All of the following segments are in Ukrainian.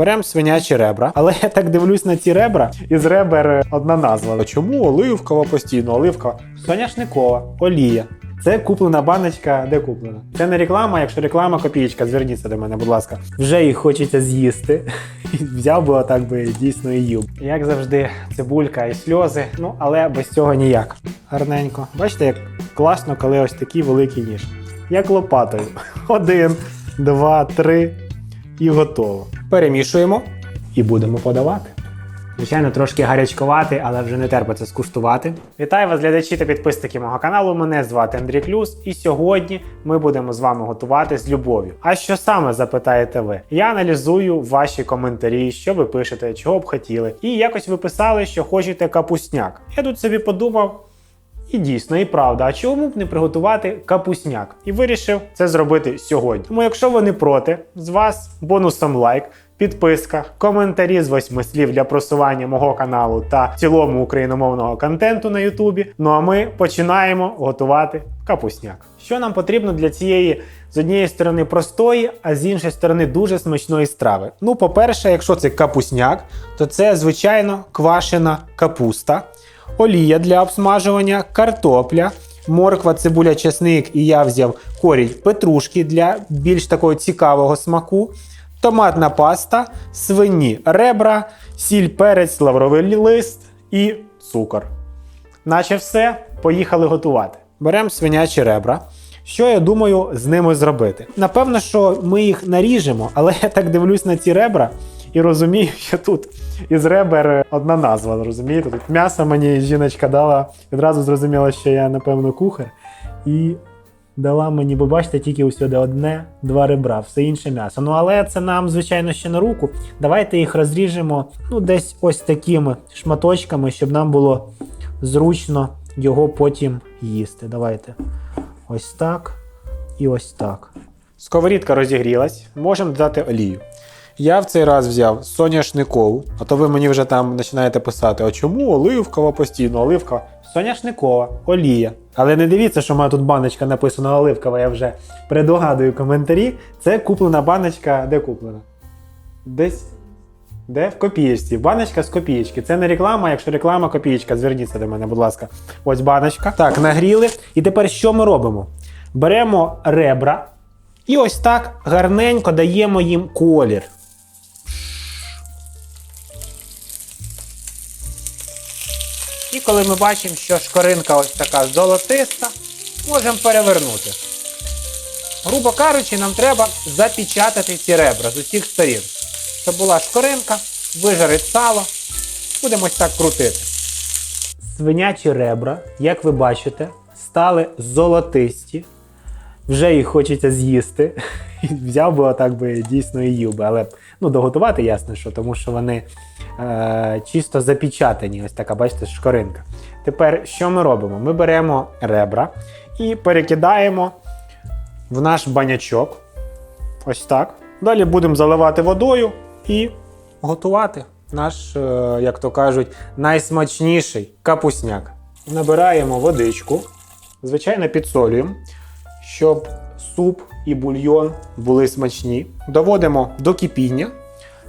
Беремо свинячі ребра, але я так дивлюсь на ці ребра, із ребер е, одна назва. Чому оливкова постійно? Оливкова. Соняшникова, олія. Це куплена баночка, де куплена? Це не реклама, якщо реклама копієчка, зверніться до мене, будь ласка. Вже їх хочеться з'їсти. Взяв би отак би дійсно і їв. Як завжди, цибулька і сльози. Ну, але без цього ніяк. Гарненько. Бачите, як класно, коли ось такий великий ніж. Як лопатою. Один, два, три і готово. Перемішуємо і будемо подавати. Звичайно, трошки гарячкувати, але вже не терпиться скуштувати. Вітаю вас, глядачі та підписники мого каналу. Мене звати Андрій Клюс, і сьогодні ми будемо з вами готувати з любов'ю. А що саме запитаєте ви? Я аналізую ваші коментарі, що ви пишете, чого б хотіли. І якось ви писали, що хочете капусняк. Я тут собі подумав. І дійсно, і правда, а чому б не приготувати капусняк? І вирішив це зробити сьогодні. Тому, якщо ви не проти, з вас бонусом лайк, підписка, коментарі з восьми слів для просування мого каналу та в цілому україномовного контенту на Ютубі. Ну а ми починаємо готувати капусняк. Що нам потрібно для цієї з однієї сторони простої, а з іншої сторони дуже смачної страви? Ну, по-перше, якщо це капусняк, то це звичайно квашена капуста олія для обсмажування, картопля, морква, цибуля, чесник і я взяв корінь петрушки для більш такого цікавого смаку, томатна паста, свині ребра, сіль, перець, лавровий лист і цукор. Наче все, поїхали готувати. Беремо свинячі ребра. Що я думаю з ними зробити? Напевно, що ми їх наріжемо, але я так дивлюсь на ці ребра і розумію, що тут із ребер одна назва. Розумієте? Тут м'ясо мені жіночка дала. Відразу зрозуміла, що я, напевно, кухар. І дала мені, бо бачите, тільки усюди одне, два ребра, все інше м'ясо. Ну але це нам, звичайно, ще на руку. Давайте їх розріжемо ну, десь ось такими шматочками, щоб нам було зручно його потім їсти. Давайте ось так і ось так. Сковорідка розігрілась, можемо додати олію. Я в цей раз взяв соняшникову, а то ви мені вже там починаєте писати, а чому оливкова постійно, оливкова? Соняшникова, олія. Але не дивіться, що в мене тут баночка написана оливкова, я вже предугадую коментарі. Це куплена баночка, де куплена? Десь. Де? В копієчці. Баночка з копієчки. Це не реклама, якщо реклама копієчка, зверніться до мене, будь ласка. Ось баночка. Так, нагріли. І тепер що ми робимо? Беремо ребра і ось так гарненько даємо їм колір. І коли ми бачимо, що шкоринка ось така золотиста, можемо перевернути. Грубо кажучи, нам треба запечатати ці ребра з усіх сторін. Щоб була шкоринка, вижарить сало. Будемо ось так крутити. Свинячі ребра, як ви бачите, стали золотисті. Вже їх хочеться з'їсти. Взяв би отак би дійсно і їв би. Але ну, доготувати ясно, що тому що вони е, чисто запечатані. Ось така, бачите, шкоринка. Тепер що ми робимо? Ми беремо ребра і перекидаємо в наш банячок. Ось так. Далі будемо заливати водою і готувати наш, е, як то кажуть, найсмачніший капусняк. Набираємо водичку, звичайно, підсолюємо, щоб суп і бульйон були смачні. Доводимо до кипіння.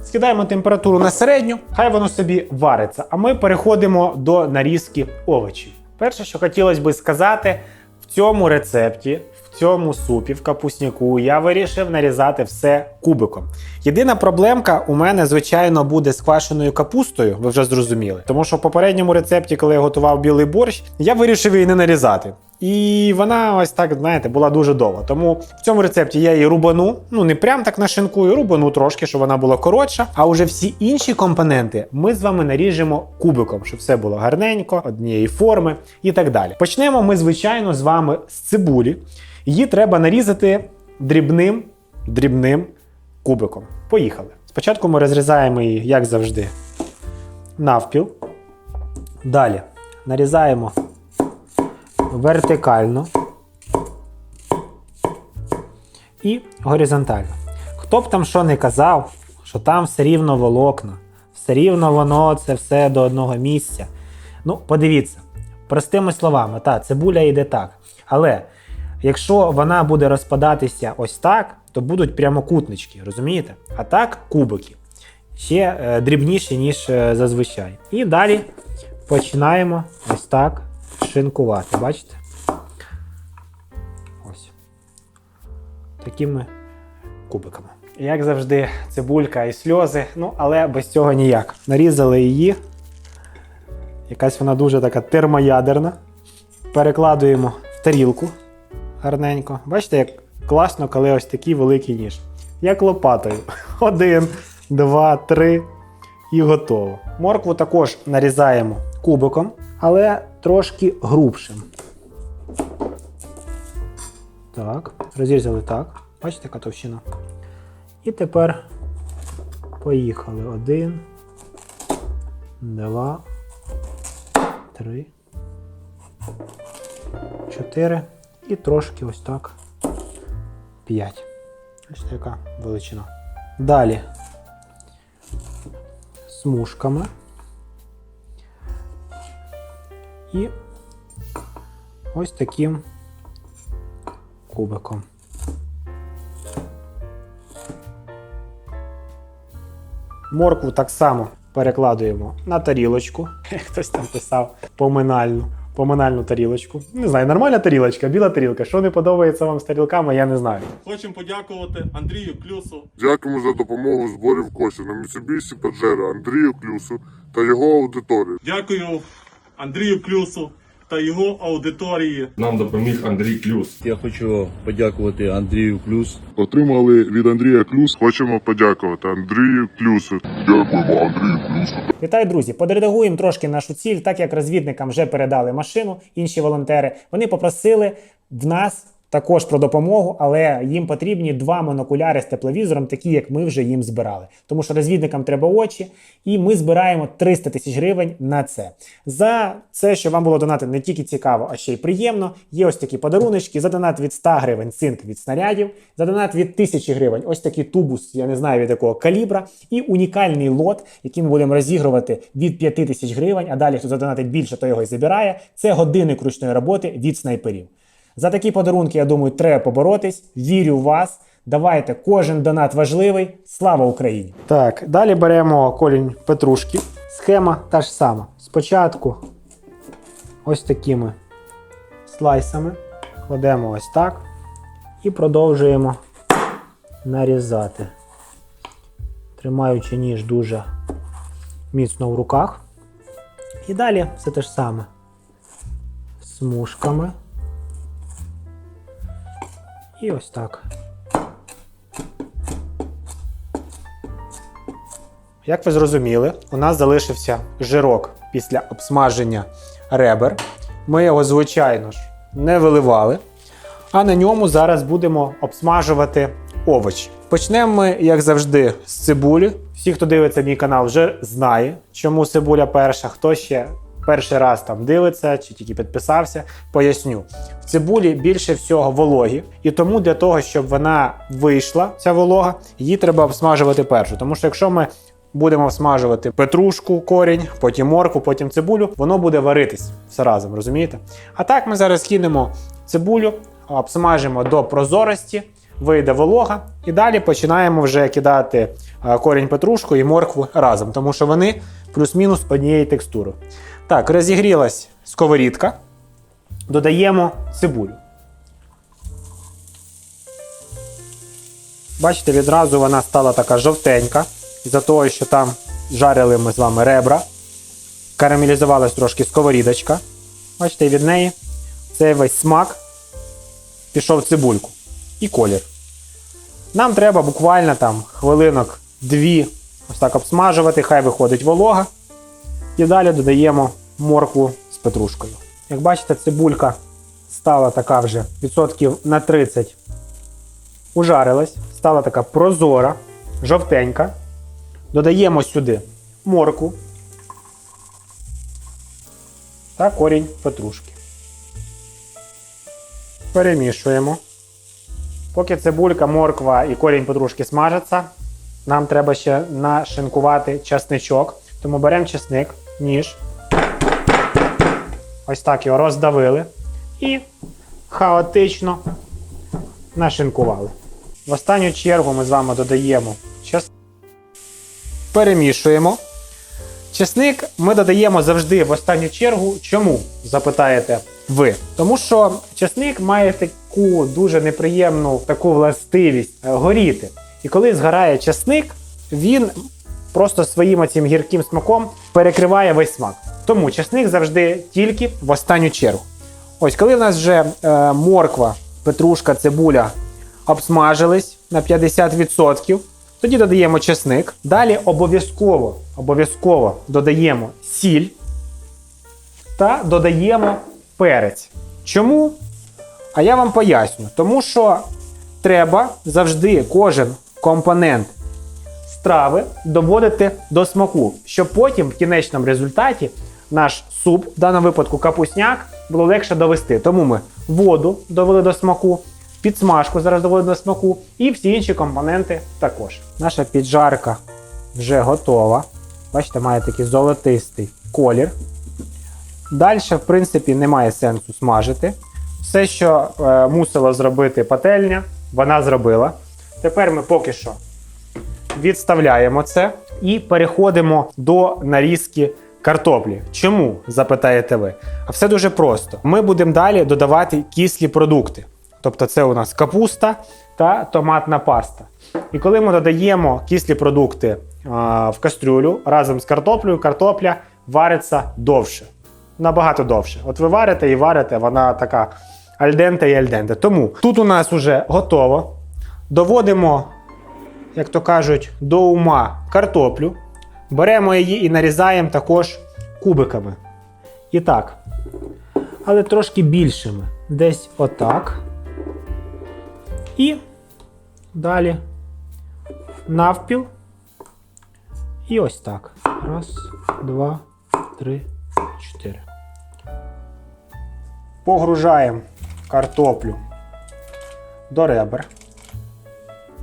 Скидаємо температуру на середню, хай воно собі вариться. А ми переходимо до нарізки овочів. Перше, що хотілося би сказати, в цьому рецепті, в цьому супі, в капусняку, я вирішив нарізати все кубиком. Єдина проблемка у мене, звичайно, буде з квашеною капустою, ви вже зрозуміли. Тому що в попередньому рецепті, коли я готував білий борщ, я вирішив її не нарізати. І вона ось так, знаєте, була дуже довга. Тому в цьому рецепті я її рубану, ну не прям так нашинкую, рубану трошки, щоб вона була коротша. А уже всі інші компоненти ми з вами наріжемо кубиком, щоб все було гарненько, однієї форми і так далі. Почнемо ми, звичайно, з вами з цибулі. Її треба нарізати дрібним дрібним кубиком. Поїхали. Спочатку ми розрізаємо її, як завжди, навпіл. Далі нарізаємо вертикально і горизонтально. Хто б там що не казав, що там все рівно волокна, все рівно воно це все до одного місця. Ну, подивіться, простими словами, та, цибуля йде так. Але якщо вона буде розпадатися ось так, то будуть прямокутнички, розумієте? А так кубики. ще е, дрібніші, ніж е, зазвичай. І далі починаємо ось так шинкувати. Бачите? Ось. Такими кубиками. Як завжди, цибулька і сльози, ну але без цього ніяк. Нарізали її. Якась вона дуже така термоядерна. Перекладуємо в тарілку гарненько. Бачите, як класно, коли ось такий великий ніж. Як лопатою. Один, два, три і готово. Моркву також нарізаємо кубиком, але трошки грубшим. Так, розрізали так. Бачите, яка товщина. І тепер поїхали. Один, два, три, чотири і трошки ось так. П'ять. Бачите, яка величина. Далі смужками. І ось таким кубиком. Моркву так само перекладуємо на тарілочку. Хтось там писав поминальну. Поминальну тарілочку. Не знаю, нормальна тарілочка, біла тарілка. Що не подобається вам з тарілками, я не знаю. Хочемо подякувати Андрію Клюсу, Дякуємо за допомогу у зборі в кошти на Mitsubishi Pajero Андрію Клюсу та його аудиторії. дякую Андрію Клюсу та його аудиторії. Нам допоміг Андрій Клюс. Я хочу подякувати Андрію Клюс. Отримали від Андрія Клюс. Хочемо подякувати Андрію Клюсу. Дякуємо Андрію Клюсу. Вітаю, друзі! Подредагуємо трошки нашу ціль, так як розвідникам вже передали машину, інші волонтери. Вони попросили в нас також про допомогу, але їм потрібні два монокуляри з тепловізором, такі як ми вже їм збирали. Тому що розвідникам треба очі, і ми збираємо 300 тисяч гривень на це. За це, що вам було донати не тільки цікаво, а ще й приємно. Є ось такі подаруночки. За донат від 100 гривень цинк від снарядів, за донат від 1000 гривень ось такий тубус, я не знаю від якого калібра, і унікальний лот, який ми будемо розігрувати від 5000 гривень. А далі, хто задонатить більше, то його і забирає. Це годинник ручної роботи від снайперів. За такі подарунки, я думаю, треба поборотись. Вірю в вас. Давайте, кожен донат важливий. Слава Україні! Так, далі беремо колінь петрушки. Схема та ж сама. Спочатку ось такими слайсами кладемо ось так і продовжуємо нарізати, тримаючи ніж дуже міцно в руках. І далі все те ж саме. Смужками. І ось так. Як ви зрозуміли, у нас залишився жирок після обсмаження ребер. Ми його, звичайно ж, не виливали. А на ньому зараз будемо обсмажувати овочі. Почнемо ми, як завжди, з цибулі. Всі, хто дивиться мій канал, вже знає, чому цибуля перша. Хто ще перший раз там дивиться чи тільки підписався, поясню. В цибулі більше всього вологі, і тому для того, щоб вона вийшла, ця волога, її треба обсмажувати першу. Тому що якщо ми будемо всмажувати петрушку, корінь, потім морку, потім цибулю, воно буде варитись все разом, розумієте? А так ми зараз кинемо цибулю, обсмажимо до прозорості, вийде волога, і далі починаємо вже кидати е, корінь петрушку і моркву разом, тому що вони плюс-мінус однієї текстури. Так, розігрілась сковорідка. Додаємо цибулю. Бачите, відразу вона стала така жовтенька. Із-за того, що там жарили ми з вами ребра. Карамелізувалась трошки сковорідочка. Бачите, від неї цей весь смак пішов в цибульку і колір. Нам треба буквально там хвилинок дві ось так обсмажувати, хай виходить волога. І далі додаємо моркву з петрушкою. Як бачите, цибулька стала така вже відсотків на 30 ужарилась, стала така прозора, жовтенька. Додаємо сюди моркву та корінь петрушки. Перемішуємо. Поки цибулька, морква і корінь петрушки смажаться, нам треба ще нашинкувати часничок. Тому беремо чесник, ніж. Ось так його роздавили і хаотично нашинкували. В останню чергу ми з вами додаємо час. перемішуємо. Чесник ми додаємо завжди в останню чергу. Чому? запитаєте ви. Тому що чесник має таку дуже неприємну таку властивість е, горіти. І коли згорає чесник, він просто своїм оцим гірким смаком перекриває весь смак. Тому чесник завжди тільки в останню чергу. Ось коли в нас вже е, морква, петрушка, цибуля обсмажились на 50%, тоді додаємо чесник. Далі обов'язково, обов'язково додаємо сіль та додаємо перець. Чому? А я вам поясню. Тому що треба завжди кожен компонент страви доводити до смаку, щоб потім в кінечному результаті наш суп, в даному випадку капусняк, було легше довести. Тому ми воду довели до смаку, підсмажку зараз довели до смаку і всі інші компоненти також. Наша піджарка вже готова. Бачите, має такий золотистий колір. Далі, в принципі, немає сенсу смажити. Все, що е, мусила зробити пательня, вона зробила. Тепер ми поки що відставляємо це і переходимо до нарізки картоплі. Чому? запитаєте ви? А все дуже просто. Ми будемо далі додавати кислі продукти. Тобто, це у нас капуста та томатна паста. І коли ми додаємо кислі продукти а, в кастрюлю разом з картоплею, картопля вариться довше. Набагато довше. От ви варите і варите, вона така альденте і альденте. Тому тут у нас вже готово. Доводимо як то кажуть, до ума картоплю. Беремо її і нарізаємо також кубиками. І так. Але трошки більшими. Десь отак. І далі навпіл. І ось так. Раз, два, три, чотири. Погружаємо картоплю до ребер.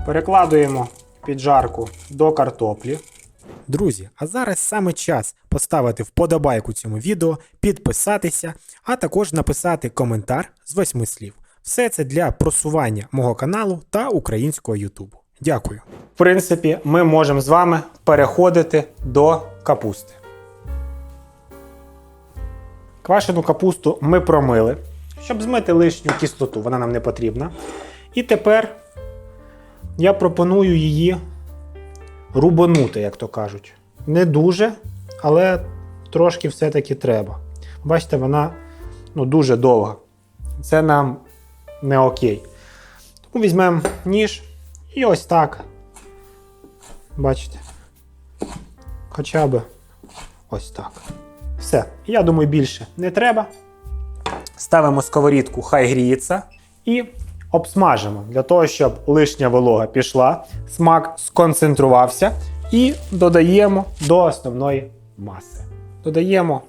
Перекладуємо піджарку до картоплі. Друзі, а зараз саме час поставити вподобайку цьому відео, підписатися, а також написати коментар з восьми слів. Все це для просування мого каналу та українського Ютубу. Дякую. В принципі, ми можемо з вами переходити до капусти. Квашену капусту ми промили, щоб змити лишню кислоту, вона нам не потрібна. І тепер я пропоную її рубанути, як то кажуть. Не дуже, але трошки все-таки треба. Бачите, вона ну, дуже довга. Це нам не окей. Тому візьмемо ніж і ось так. Бачите? Хоча б ось так. Все. Я думаю, більше не треба. Ставимо сковорідку, хай гріється. І обсмажимо для того, щоб лишня волога пішла, смак сконцентрувався. І додаємо до основної маси. Додаємо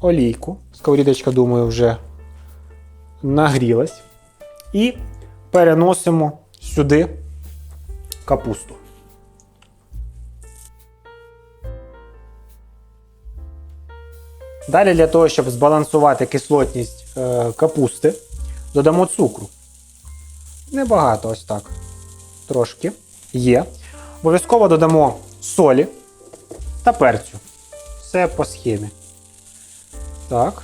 олійку. Сковорідочка, думаю, вже нагрілась. І переносимо сюди капусту. Далі для того, щоб збалансувати кислотність е, капусти, додамо цукру. Небагато ось так. Трошки є. Обов'язково додамо солі та перцю. Все по схемі. Так.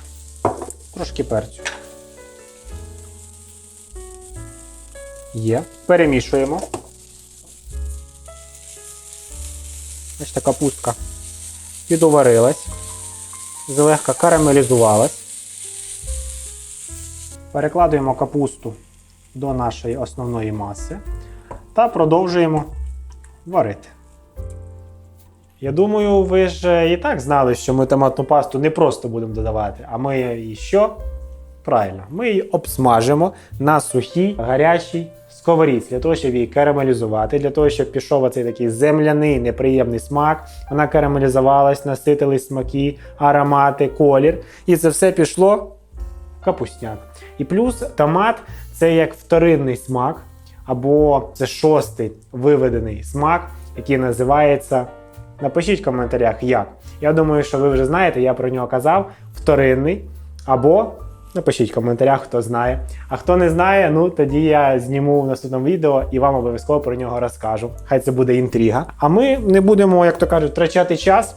Трошки перцю. Є. Перемішуємо. Бачите, капустка підоварилась. Злегка карамелізувалась. Перекладуємо капусту до нашої основної маси та продовжуємо варити. Я думаю, ви ж і так знали, що ми томатну пасту не просто будемо додавати, а ми її що? Правильно, ми її обсмажимо на сухій гарячій сковорідці, для того, щоб її карамелізувати, для того, щоб пішов оцей такий земляний неприємний смак. Вона карамелізувалась, наситились смаки, аромати, колір. І це все пішло в капустняк. І плюс томат це як вторинний смак, або це шостий виведений смак, який називається. Напишіть в коментарях, як. Я думаю, що ви вже знаєте, я про нього казав. Вторинний або Напишіть в коментарях, хто знає. А хто не знає, ну тоді я зніму в наступному відео і вам обов'язково про нього розкажу. Хай це буде інтрига. А ми не будемо, як то кажуть, втрачати час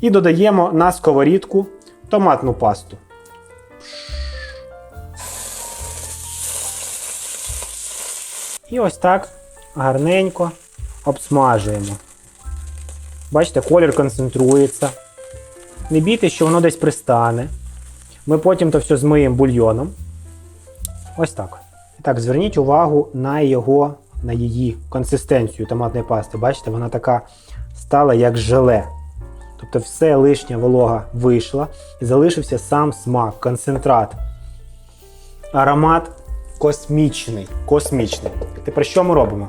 і додаємо на сковорідку томатну пасту. І ось так гарненько обсмажуємо. Бачите, колір концентрується. Не бійтесь, що воно десь пристане. Ми потім то все змиємо бульйоном. Ось так. І так, зверніть увагу на його, на її консистенцію томатної пасти. Бачите, вона така стала як желе. Тобто все лишня волога вийшла і залишився сам смак, концентрат. Аромат космічний. Космічний. Тепер що ми робимо?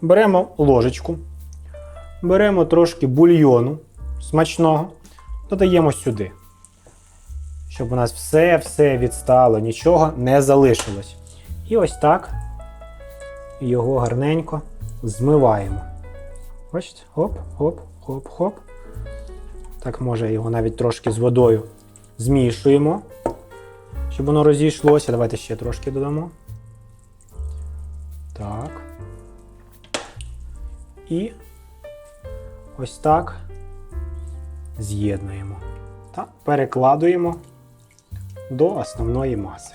Беремо ложечку, беремо трошки бульйону смачного, додаємо сюди. Щоб у нас все-все відстало, нічого не залишилось. І ось так його гарненько змиваємо. Бачите? Хоп, хоп, хоп, хоп. Так, може його навіть трошки з водою змішуємо, щоб воно розійшлося. Давайте ще трошки додамо. Так. І ось так з'єднуємо та перекладуємо до основної маси.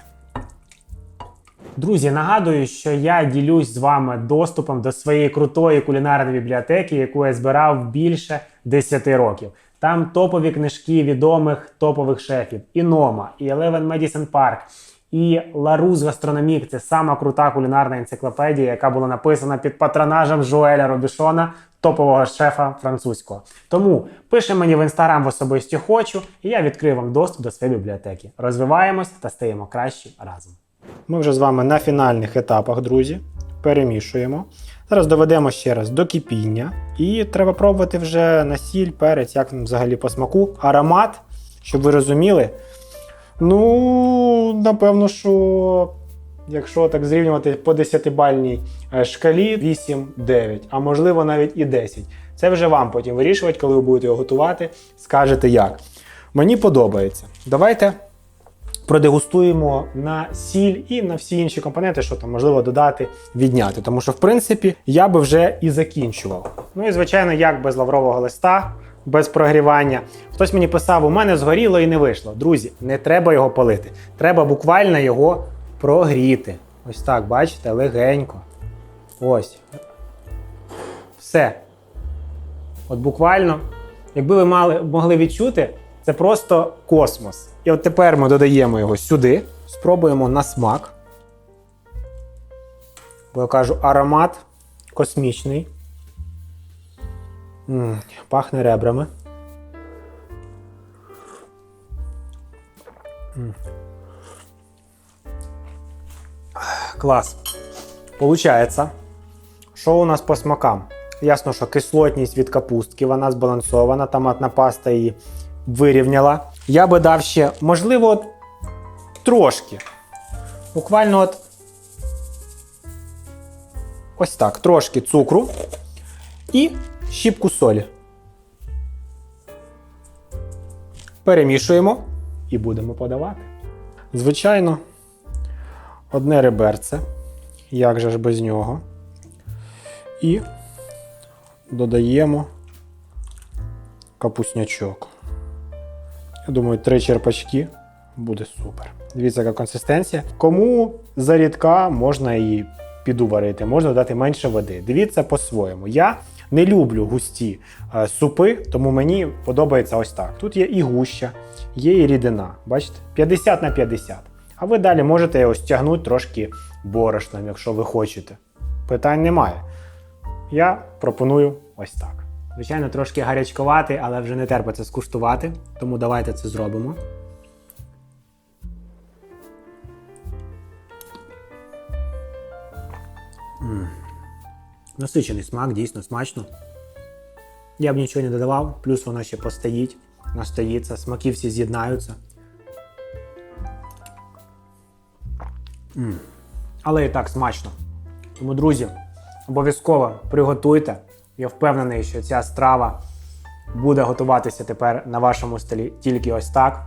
Друзі, нагадую, що я ділюсь з вами доступом до своєї крутої кулінарної бібліотеки, яку я збирав більше 10 років. Там топові книжки відомих топових шефів: і Нома, і Eleven Medicine Park, і Ларус Гастрономік це сама крута кулінарна енциклопедія, яка була написана під патронажем Жуеля Робішона, топового шефа французького. Тому пиши мені в інстаграм в особисті хочу, і я відкрию вам доступ до своєї бібліотеки. Розвиваємось та стаємо кращі разом. Ми вже з вами на фінальних етапах, друзі. Перемішуємо. Зараз доведемо ще раз до кипіння. І треба пробувати вже на сіль, перець, як взагалі по смаку. Аромат, щоб ви розуміли. Ну, напевно, що якщо так зрівнювати по 10-бальній е, шкалі 8-9, а можливо навіть і 10. Це вже вам потім вирішувати, коли ви будете його готувати, скажете як. Мені подобається. Давайте продегустуємо на сіль і на всі інші компоненти, що там можливо додати, відняти. Тому що, в принципі, я би вже і закінчував. Ну і звичайно, як без лаврового листа, без прогрівання. Хтось мені писав: у мене згоріло і не вийшло. Друзі, не треба його палити. Треба буквально його прогріти. Ось так, бачите, легенько. Ось. Все. От буквально, якби ви мали, могли відчути, це просто космос. І от тепер ми додаємо його сюди, спробуємо на смак. Бо я кажу, аромат космічний. м пахне ребрами. М. Клас. Получається, що у нас по смакам? Ясно, що кислотність від капустки, вона збалансована, томатна паста її вирівняла. Я би дав ще, можливо, от трошки. Буквально от ось так, трошки цукру і щіпку солі. Перемішуємо і будемо подавати. Звичайно, одне реберце. Як же ж без нього? І додаємо капуснячок. Я думаю, три черпачки буде супер. Дивіться, яка консистенція. Кому зарідка, можна її підуварити, можна додати менше води. Дивіться по-своєму. Я не люблю густі е, супи, тому мені подобається ось так. Тут є і гуща, є і рідина. Бачите? 50 на 50. А ви далі можете його стягнути трошки борошном, якщо ви хочете. Питань немає. Я пропоную ось так. Звичайно, трошки гарячкувати, але вже не терпиться скуштувати, тому давайте це зробимо. М. Насичений смак, дійсно смачно. Я б нічого не додавав, плюс воно ще постоїть, настоїться, смаки всі з'єднаються. М. Але і так смачно. Тому, друзі, обов'язково приготуйте. Я впевнений, що ця страва буде готуватися тепер на вашому столі тільки ось так.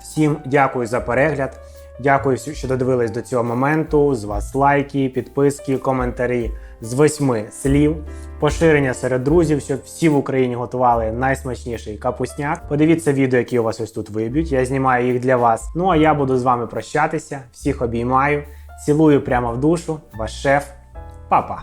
Всім дякую за перегляд. Дякую, що додивились до цього моменту. З вас лайки, підписки, коментарі з восьми слів. Поширення серед друзів, щоб всі в Україні готували найсмачніший капусняк. Подивіться відео, які у вас ось тут виб'ють. Я знімаю їх для вас. Ну а я буду з вами прощатися. Всіх обіймаю, цілую прямо в душу. Ваш шеф, папа.